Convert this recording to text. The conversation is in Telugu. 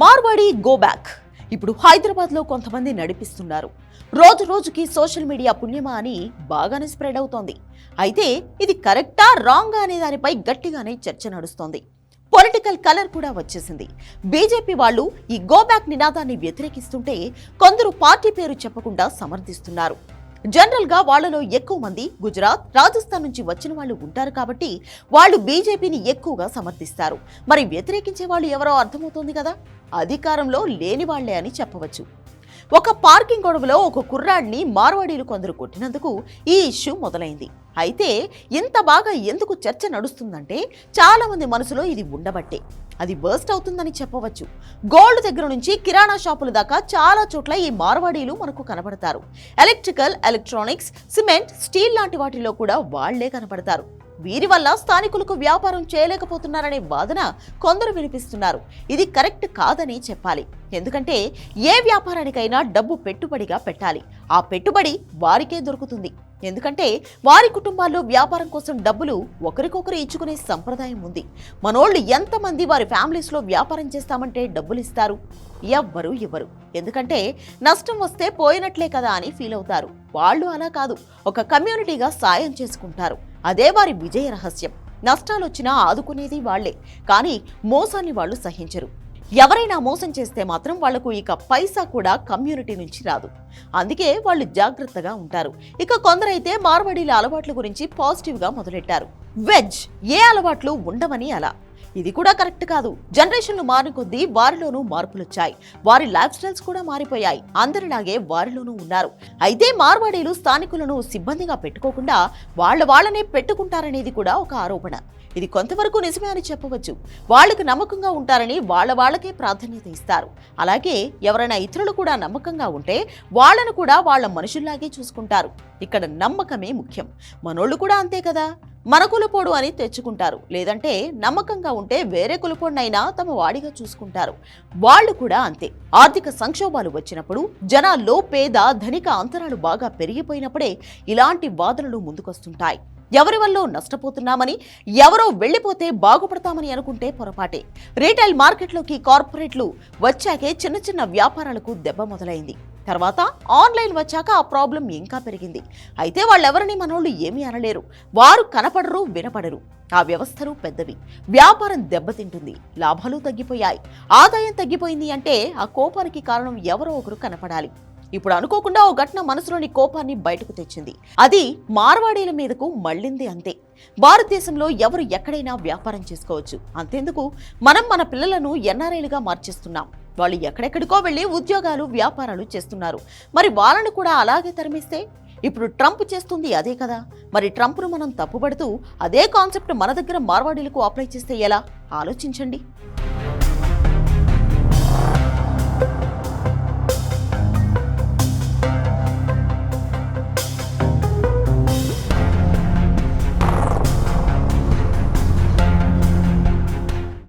మార్వాడి గో బ్యాక్ ఇప్పుడు హైదరాబాద్లో కొంతమంది నడిపిస్తున్నారు. రోజు రోజుకి సోషల్ మీడియా పుణ్యమా అని బాగానే స్ప్రెడ్ అవుతోంది. అయితే ఇది కరెక్టా రాంగా అనే దానిపై గట్టిగానే చర్చ నడుస్తోంది. పొలిటికల్ కలర్ కూడా వచ్చేసింది. బీజేపీ వాళ్ళు ఈ గో బ్యాక్ నినాదాన్ని వ్యతిరేకిస్తుంటే కొందరు పార్టీ పేరు చెప్పకుండా సమర్థిస్తున్నారు. జనరల్గా వాళ్ళలో వాళ్ళలో ఎక్కువ మంది గుజరాత్ రాజస్థాన్ నుంచి వచ్చిన వాళ్ళు ఉంటారు కాబట్టి వాళ్ళు బీజేపీని ఎక్కువగా సమర్థిస్తారు. మరి వ్యతిరేకించే వాళ్ళు ఎవరో అర్థమవుతోంది కదా? అధికారంలో లేని వాళ్ళే అని చెప్పవచ్చు. ఒక పార్కింగ్ గొడవలో ఒక కుర్రాడిని మార్వాడీలు కొందరు కొట్టినందుకు ఈ ఇష్యూ మొదలైంది. అయితే ఇంత బాగా ఎందుకు చర్చ నడుస్తుందంటే చాలామంది మనసులో ఇది ఉండబట్టే. అది బర్స్ట్ అవుతుందని చెప్పవచ్చు. గోల్డ్ దగ్గర నుంచి కిరాణా షాపుల దాకా చాలా చోట్ల ఈ మార్వాడీలు మనకు కనబడతారు. ఎలక్ట్రికల్ ఎలక్ట్రానిక్స్ సిమెంట్ స్టీల్ లాంటి వాటిలో కూడా వాళ్ళే కనబడతారు. వీరి వల్ల స్థానికులకు వ్యాపారం చేయలేకపోతున్నారనే వాదన కొందరు వినిపిస్తున్నారు. ఇది కరెక్ట్ కాదని చెప్పాలి. ఎందుకంటే ఏ వ్యాపారానికైనా డబ్బు పెట్టుబడిగా పెట్టాలి. ఆ పెట్టుబడి వారికే దొరుకుతుంది. ఎందుకంటే వారి కుటుంబాల్లో వ్యాపారం కోసం డబ్బులు ఒకరికొకరు ఇచ్చుకునే సంప్రదాయం ఉంది. మనోళ్ళు ఎంతమంది వారి ఫ్యామిలీస్లో వ్యాపారం చేస్తామంటే డబ్బులు ఇస్తారు ఎవ్వరు ఇవ్వరు. ఎందుకంటే నష్టం వస్తే పోయినట్లే కదా అని ఫీల్ అవుతారు. వాళ్ళు అలా కాదు. ఒక కమ్యూనిటీగా సాయం చేసుకుంటారు. అదే వారి విజయ రహస్యం. నష్టాలు వచ్చినా ఆదుకునేది వాళ్ళే. కానీ మోసాన్ని వాళ్ళు సహించరు. ఎవరైనా మోసం చేస్తే మాత్రం వాళ్ళకు ఇక పైసా కూడా కమ్యూనిటీ నుంచి రాదు. అందుకే వాళ్ళు జాగ్రత్తగా ఉంటారు. ఇక కొందరైతే మార్వడీల అలవాట్ల గురించి పాజిటివ్గా మొదలెట్టారు. వెజ్ ఏ అలవాట్లు ఉండవని అలా. ఇది కూడా కరెక్ట్ కాదు. జనరేషన్లు మారిన కొద్దీ వారిలోనూ మార్పులొచ్చాయి. వారి లైఫ్ స్టైల్స్ కూడా మారిపోయాయి. అందరిలాగే వారిలోనూ ఉన్నారు. అయితే మార్వాడీలు స్థానికులను సిబ్బందిగా పెట్టుకోకుండా వాళ్ళ వాళ్ళనే పెట్టుకుంటారనేది కూడా ఒక ఆరోపణ. ఇది కొంతవరకు నిజమే అని చెప్పవచ్చు. వాళ్ళకు నమ్మకంగా ఉంటారని వాళ్ళ వాళ్ళకే ప్రాధాన్యత ఇస్తారు. అలాగే ఎవరైనా ఇతరులు కూడా నమ్మకంగా ఉంటే వాళ్ళను కూడా వాళ్ళ మనుషుల్లాగే చూసుకుంటారు. ఇక్కడ నమ్మకమే ముఖ్యం. మనోళ్ళు కూడా అంతే కదా? మన కులపోడు అని తెచ్చుకుంటారు. లేదంటే నమ్మకంగా ఉంటే వేరే కులపోడినైనా తమ వాడిగా చూసుకుంటారు. వాళ్ళు కూడా అంతే. ఆర్థిక సంక్షోభాలు వచ్చినప్పుడు జనాల్లో పేద ధనిక అంతరాలు బాగా పెరిగిపోయినప్పుడే ఇలాంటి వాదనలు ముందుకొస్తుంటాయి. ఎవరి వల్ల నష్టపోతున్నామని ఎవరో వెళ్ళిపోతే బాగుపడతామని అనుకుంటే పొరపాటే. రీటైల్ మార్కెట్లోకి కార్పొరేట్లు వచ్చాకే చిన్న చిన్న వ్యాపారాలకు దెబ్బ మొదలైంది. తర్వాత ఆన్లైన్ వచ్చాక ఆ ప్రాబ్లం ఇంకా పెరిగింది. అయితే వాళ్ళెవరిని మనోళ్ళు ఏమీ అనలేరు. వారు కనపడరు వినపడరు. ఆ వ్యవస్థలు పెద్దవి. వ్యాపారం దెబ్బతింటుంది. లాభాలు తగ్గిపోయాయి. ఆదాయం తగ్గిపోయింది అంటే ఆ కోపానికి కారణం ఎవరో ఒకరు కనపడాలి. ఇప్పుడు అనుకోకుండా ఓ ఘటన మనసులోని కోపాన్ని బయటకు తెచ్చింది. అది మార్వాడీల మీదకు మళ్ళింది అంతే. భారతదేశంలో ఎవరు ఎక్కడైనా వ్యాపారం చేసుకోవచ్చు. అంతేందుకు? మనం మన పిల్లలను ఎన్ఆర్ఐలుగా మార్చేస్తున్నాం. వాళ్ళు ఎక్కడెక్కడికో వెళ్ళి ఉద్యోగాలు వ్యాపారాలు చేస్తున్నారు. మరి వాళ్ళను కూడా అలాగే తరిమిస్తే? ఇప్పుడు ట్రంప్ చేస్తుంది అదే కదా. మరి ట్రంప్ను మనం తప్పుపడుతూ అదే కాన్సెప్ట్ మన దగ్గర మార్వాడీలకు అప్లై చేస్తే ఎలా? ఆలోచించండి.